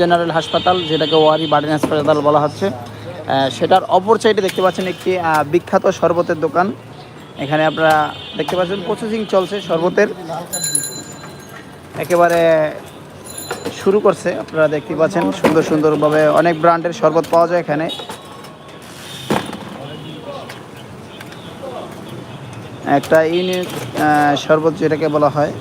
General হাসপাতাল, যেটাকে ওয়ারি burden হাসপাতাল বলা হচ্ছে। সেটার অপর সাইডে দেখতে পাচ্ছেন একটি বিখ্যাত শরবতের দোকান। এখানে আপনারা দেখতে পাচ্ছেন প্রসেসিং চলছে শরবতের। একেবারে শুরু করছে, আপনারা দেখতে পাচ্ছেন সুন্দর সুন্দরভাবে অনেক ব্র্যান্ডের শরবত পাওয়া যায় এখানে। একটা ইউনিক শরবত যেটাকে বলা হয়।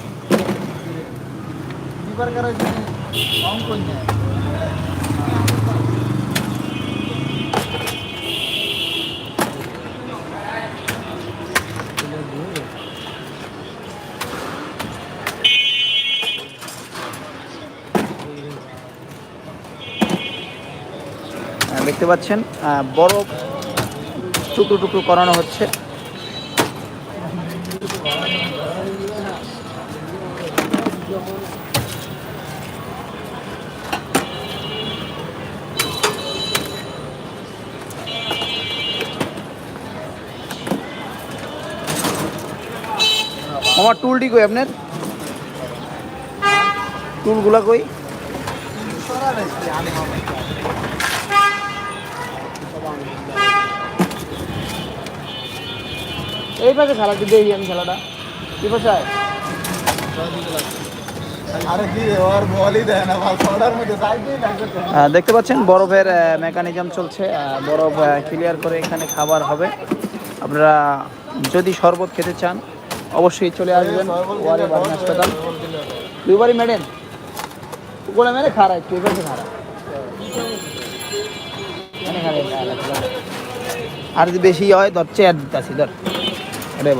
দেখতে পাচ্ছেন বরফ টুকরো টুকরো করানো হচ্ছে। আমার টুলটি কই আপনার? টুলগুলা কই? এই পাশে খেলা কি দেখি আমি খেলাটা? কি পাশে? দেখতে পাচ্ছেন বরফের মেকানিজম চলছে। বরফ ক্লিয়ার করে এখানে খাবার হবে। আপনারা যদি শরবত খেতে চান অবশ্যই চলে আসবেন ওয়ারে বাড়ি হাসপাতাল। দুইবারই মেডেন? কোনে মেরে খারা একটু খারাপ এখানে খারা, খারা, খারা। আর যদি বেশি হয় ধর চেয়ার দিতেছি ধর। রে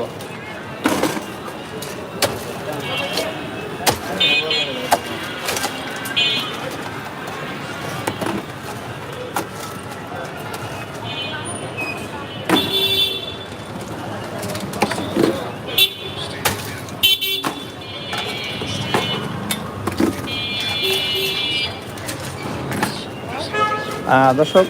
দর্শক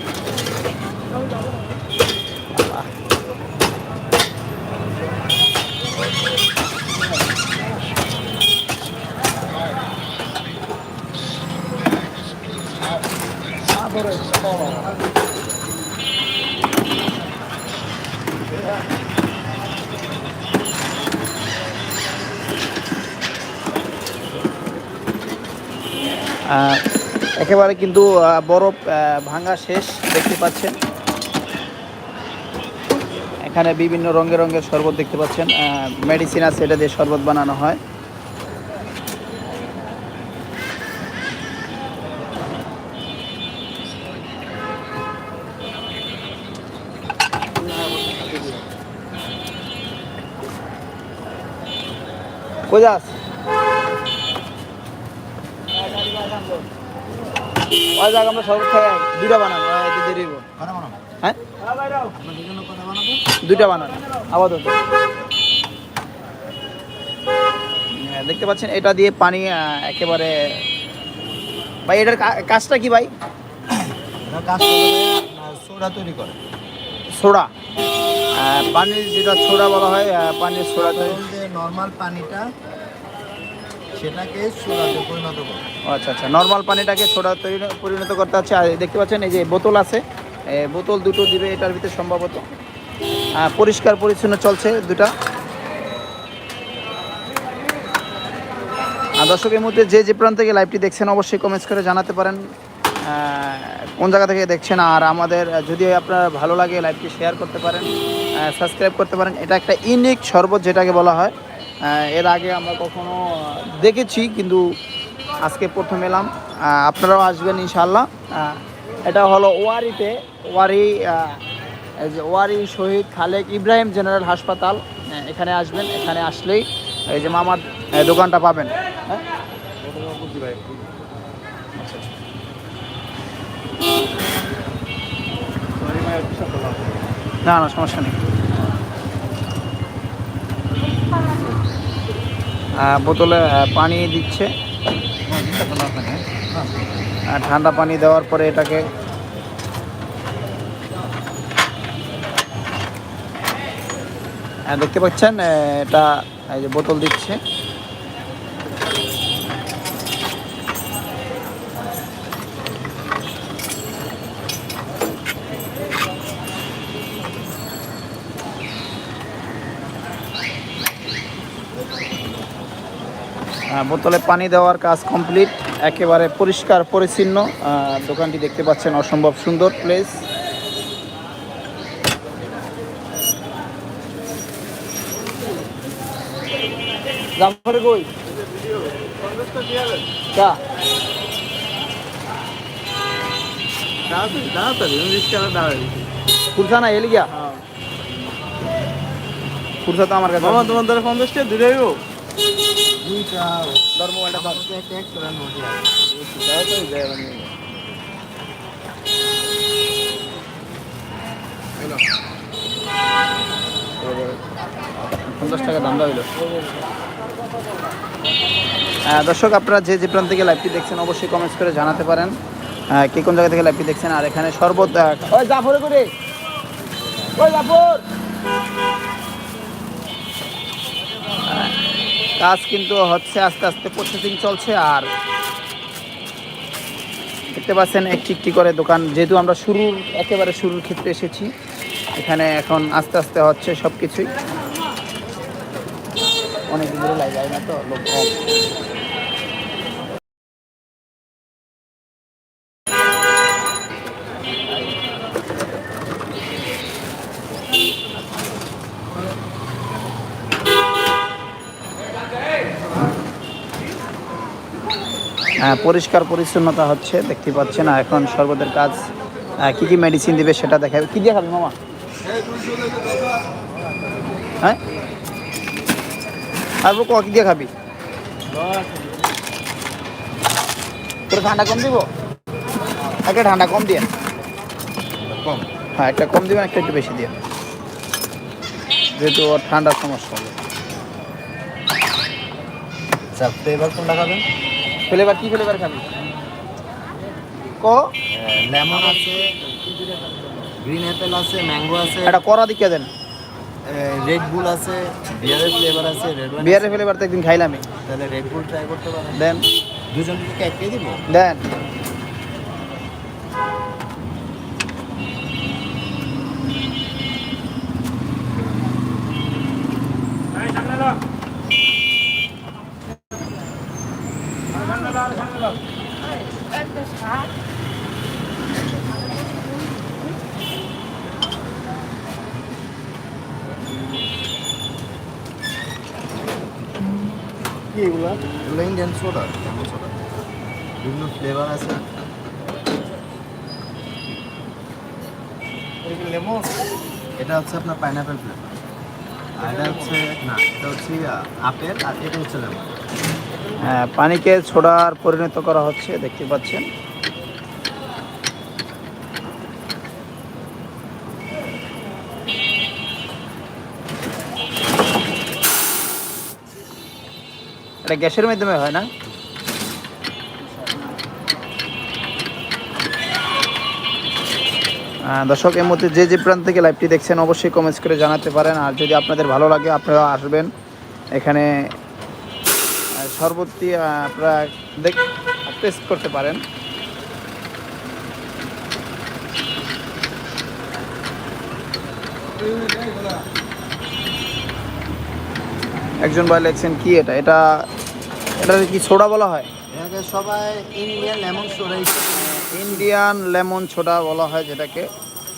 আহ, একেবারে কিন্তু বরফ ভাঙা শেষ, দেখতে পাচ্ছেন। এখানে বিভিন্ন রঙের রঙের শরবত দেখতে পাচ্ছেন। মেডিসিন আছে, এটা দিয়ে শরবত বানানো হয়। কই ওই যাক আমরা খাই দুইটা বানাবো দেরি হ্যাঁ? দুইটা বানান আপাতত। হ্যাঁ, দেখতে পাচ্ছেন এটা দিয়ে পানি একেবারে ভাই এটার কাজটা কি ভাই? এটা কাজ সোডা তৈরি করে। সোডা? পানির যেটা সোডা বলা হয় পানির সোডা তৈরি নর্মাল পানিটা সেটাকে সোডাতে পরিণত করে। আচ্ছা আচ্ছা। নর্মাল পানিটাকে সোডা পরিণত করতে হচ্ছে। আর দেখতে পাচ্ছেন এই যে বোতল আছে। বোতল দুটো দিবে এটার ভিতরে সম্ভবত। পরিষ্কার পরিচ্ছন্ন চলছে দুটা। দর্শকের মধ্যে যে যে প্রান্ত থেকে লাইভটি দেখছেন, অবশ্যই কমেন্টস করে জানাতে পারেন। কোন জায়গা থেকে দেখছেন। আর আমাদের, যদি আপনার ভালো লাগে লাইভটি শেয়ার করতে পারেন সাবস্ক্রাইব করতে পারেন। এটা একটা ইউনিক শরবত, যেটাকে বলা হয়। এর আগে আমরা কখনো দেখেছি, কিন্তু আজকে প্রথম এলাম। আপনারাও আসবেন ইনশাল্লাহ এটা হলো ওয়ারিতে, ওয়ারি ওয়ারি শহীদ খালেক ইব্রাহিম জেনারেল হাসপাতাল। এখানে আসবেন, এখানে আসলেই এই যে মামার দোকানটা পাবেন। হ্যাঁ? না না, সমস্যা নেই। বোতলে পানি দিচ্ছে। ঠান্ডা পানি দেওয়ার পরে এটাকে দেখতে পাচ্ছেন এটা এই যে বোতল দিচ্ছে। বোতলে পানি দেওয়ার কাজ কমপ্লিট। একেবারে পরিষ্কার পরিচ্ছন্ন। দোকানটি দেখতে পাচ্ছেন অসম্ভব সুন্দর প্লেস জামফরে কই? কা ফুরসা না এলি গিয়া ফুরসা তো আমার কাছে মামা তোমার দ্বারা পঞ্চাশটা দূরে দুইটা ধর মোবাইলটা ধর। পঞ্চাশ টাকা দাম হ্যাঁ, দর্শক আপনারা যে যে প্রান্ত থেকে লাইভটি দেখছেন অবশ্যই কমেন্টস করে জানাতে পারেন। হ্যাঁ, কে কোন জায়গা থেকে লাইভটি দেখছেন আর এখানে শরবত ওই জাফরে করে। ওই জাফর হ্যাঁ, কাজ কিন্তু হচ্ছে আস্তে আস্তে প্রসেসিং চলছে আর দেখতে পাচ্ছেন একটি একটি করে দোকান। যেহেতু আমরা শুরুর, একেবারে শুরুর ক্ষেত্রে এসেছি, এখানে এখন আস্তে আস্তে হচ্ছে সব কিছুই অনেক দিন ধরে লাইভ যায় না তো, লোক পরিষ্কার পরিচ্ছন্নতা হচ্ছে দেখতে পাচ্ছেন। এখন শরবতের কাজ কি কি মেডিসিন দিবে সেটা দেখাবে কি দিয়ে খাবি মামা? হ্যাঁ? আর ক কি দিয়ে খাবি? তোর ঠান্ডা কম দিব? একটা ঠান্ডা কম দিয়ে। কম। হ্যাঁ একটা কম দিবেন একটা একটু বেশি দিয়ে। যেহেতু ওর ঠান্ডার সমস্যা। হবে ফ্লেভার কোনটা খাবেন? ফ্লেভার কি ফ্লেভার খাবি? ক? লেমন আছে গ্রিন অ্যাপেল আছে ম্যাঙ্গো আছে। একটা কড়া দিকে দেন। রেড বুল আছে বিয়ারের ফ্লেভার আছে রেড ওয়াইন বিয়ারের ফ্লেভার তো একদিন খাইলামই। তাহলে রেড বুল ট্রাই করতে পারেন। দেন। দুজন থেকে একটাই দিব? দেন। কি এগুলো? এগুলো ইন্ডিয়ান সোডা লেমন সোডা বিভিন্ন ফ্লেভার আছে। লেমন? এটা হচ্ছে আপনার পাইনাপেল ফ্লেভার আর এটা হচ্ছে না এটা হচ্ছে আপেল আর এটা হচ্ছে লেমন। হ্যাঁ পানিকে ছোড়ার পরিণত করা হচ্ছে দেখতে পাচ্ছেন। এটা গ্যাসের মাধ্যমে হয় না? দর্শক এর মধ্যে যে যে প্রান্ত থেকে লাইভটি দেখছেন অবশ্যই কমেন্টস করে জানাতে পারেন। আর যদি আপনাদের ভালো লাগে আপনারা আসবেন। এখানে আহ, আপনারা দেখ টেস্ট করতে পারেন। একজন ভাই লেখছেন কি এটা? এটা এটা কি সোডা বলা হয়? এটাকে সবাই Indian lemon soda Indian lemon soda বলা হয় যেটাকে।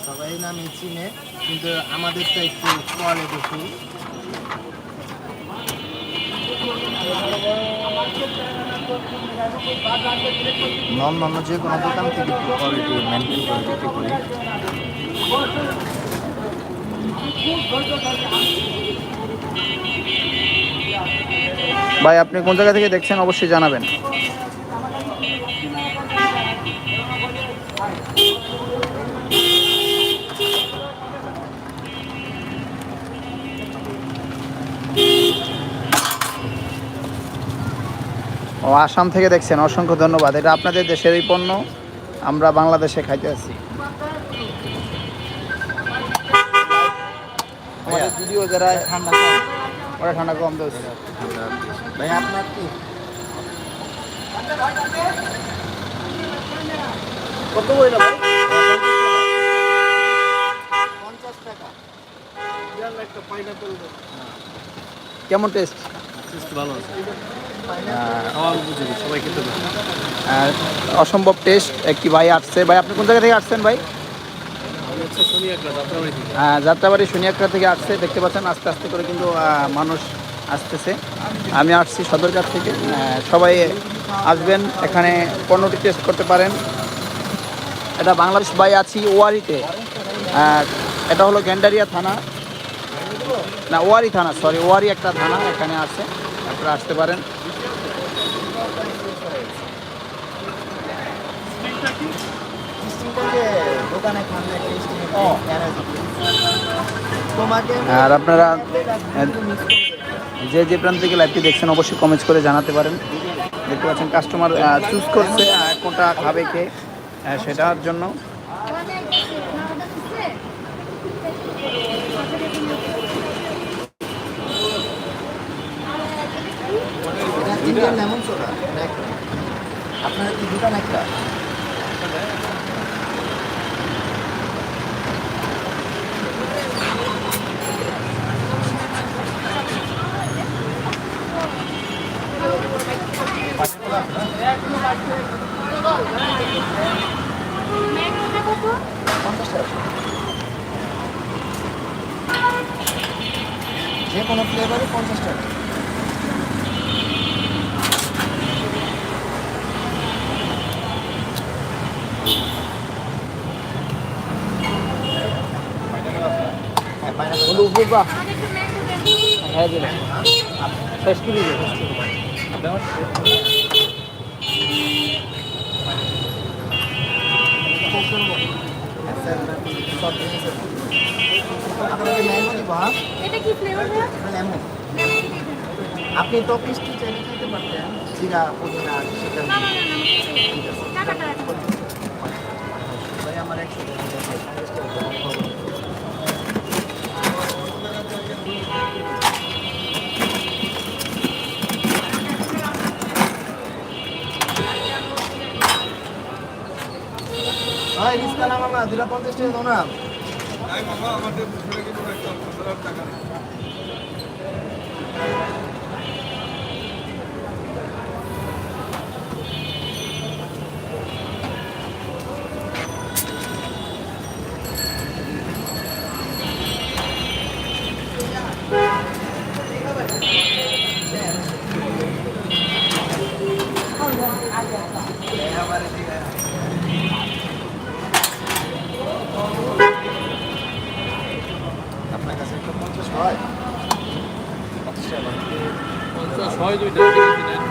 সবাই নামে চিনে কিন্তু আমাদের তো একটু কোয়ালিটি ফুল অন্যান্য যে কোনো দোকান থেকে কোয়ালিটি মেনটেন করে বিক্রি করি। ভাই আপনি কোন জায়গা থেকে দেখছেন অবশ্যই জানাবেন। ও আসাম থেকে দেখছেন অসংখ্য ধন্যবাদ। এটা আপনাদের দেশেরই পণ্য আমরা বাংলাদেশে খাইতে আছি। আমাদের ভিডিও যারা ঠান্ডা কম ওরা ঠান্ডা কম দোষ ভাই আপনার কি? কত বইল পঞ্চাশ টাকা। কেমন টেস্ট ভালো আছে। সবাই খেতে অসম্ভব টেস্ট একটি ভাই আসছে। ভাই আপনি কোন জায়গা থেকে আসছেন ভাই? যাত্রাবাড়ি থেকে। শনিয়াকড়া থেকে আসছে। দেখতে পাচ্ছেন আস্তে আস্তে করে কিন্তু মানুষ আসতেছে। আমি আসছি সদরঘাট থেকে। সবাই আসবেন এখানে পণ্যটি টেস্ট করতে পারেন। এটা বাংলাদেশ বাই আছি ওয়ারিতে। এটা হলো গ্যান্ডারিয়া থানা। না ওয়ারি থানা সরি ওয়ারি একটা থানা এখানে আছে। আপনারা আসতে পারেন। আর আপনারা যে যে প্রান্ত থেকে লাইভটি দেখছেন, অবশ্যই কমেন্টস করে জানাতে পারেন। দেখতে পাচ্ছেন কাস্টমার চুজ করছে কোনটা খাবে, কে সেটার জন্য। আপনারা কি দোকান একটা? যে কোনো ফ্লেভারে পঞ্চাশ টাকা। হ্যাঁ পাইনাপেল হ্যাঁ দিলাম। শেষ করে দিবেন। আপনাকে ম্যাঙ্গো দিব হ্যাঁ এটা কি ফ্লেভার লেমন আপনি তো মিষ্টি চাইলে খেতে পারতেন জিরা পুদিনা সেটা ভাই আমার একশো দুটা পঞ্চাশ টাকা দাও না আপনার কাছে একটা পঞ্চাশ হয় পঞ্চাশ টাকা দাও। পঞ্চাশ হয় দুইটা কিনেছি নেন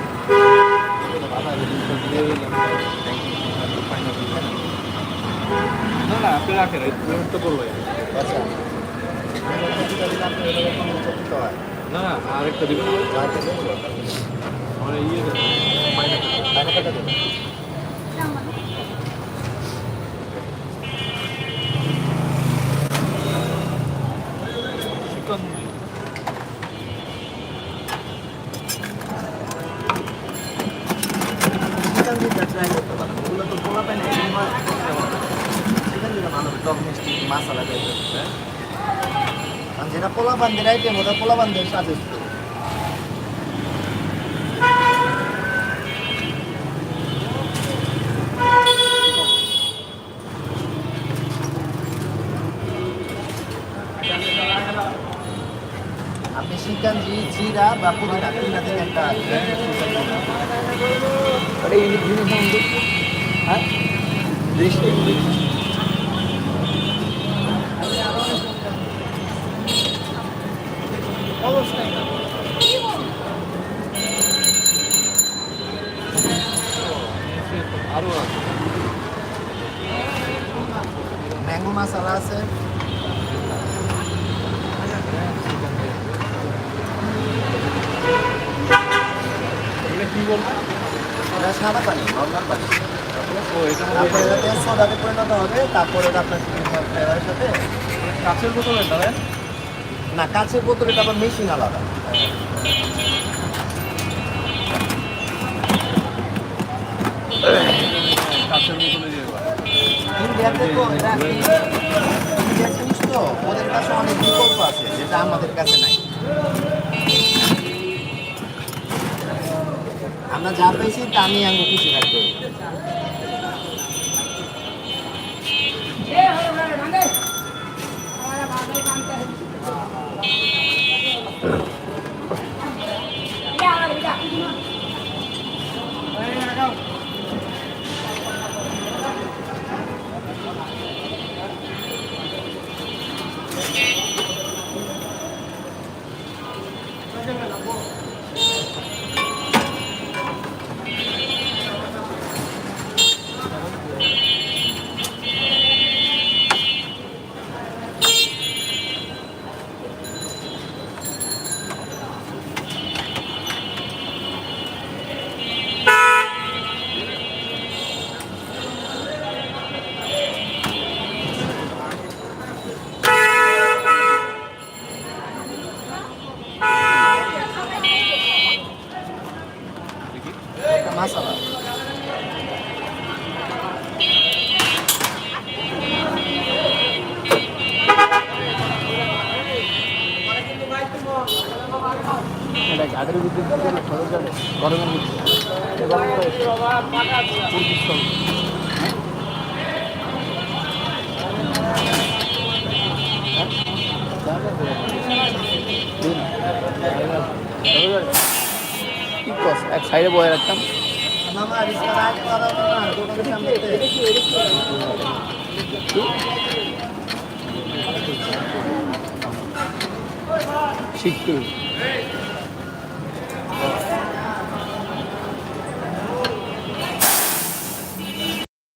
না আপনি রাখেন এই পেমেন্টটা করবে আচ্ছা। না না আরেকটা দিবেন। দেবো? মানে ইয়ে যেটা পোলা বান্ধের আইটেম ওটা পোলা বান্ধের সাথে আপনি শিকাঞ্জি জিরা বা পুদিনা তিনটা থেকে একটা জিনিস হ্যাঁ? ইউনিক আরও আছে। ম্যাঙ্গো মশলা আছে কি বলব? সাদা পানি। নর্মাল পানি। তারপরে সোডাতে পরিণত হবে। তারপরে আপনার ফ্লেভারের সাথে কাছের বোতলে দাঁড়ায় না কাছের বোতল এটা আবার মেশিন আলাদা। কাছের বোতলে তো ওদের কাছে অনেক বিকল্প আছে যেটা আমাদের কাছে নাই। আমরা যা পেয়েছি তা নিয়ে আমি খুশি থাকতে হবে। একটা এক সাইডে বয়ে রাখতাম শিখতে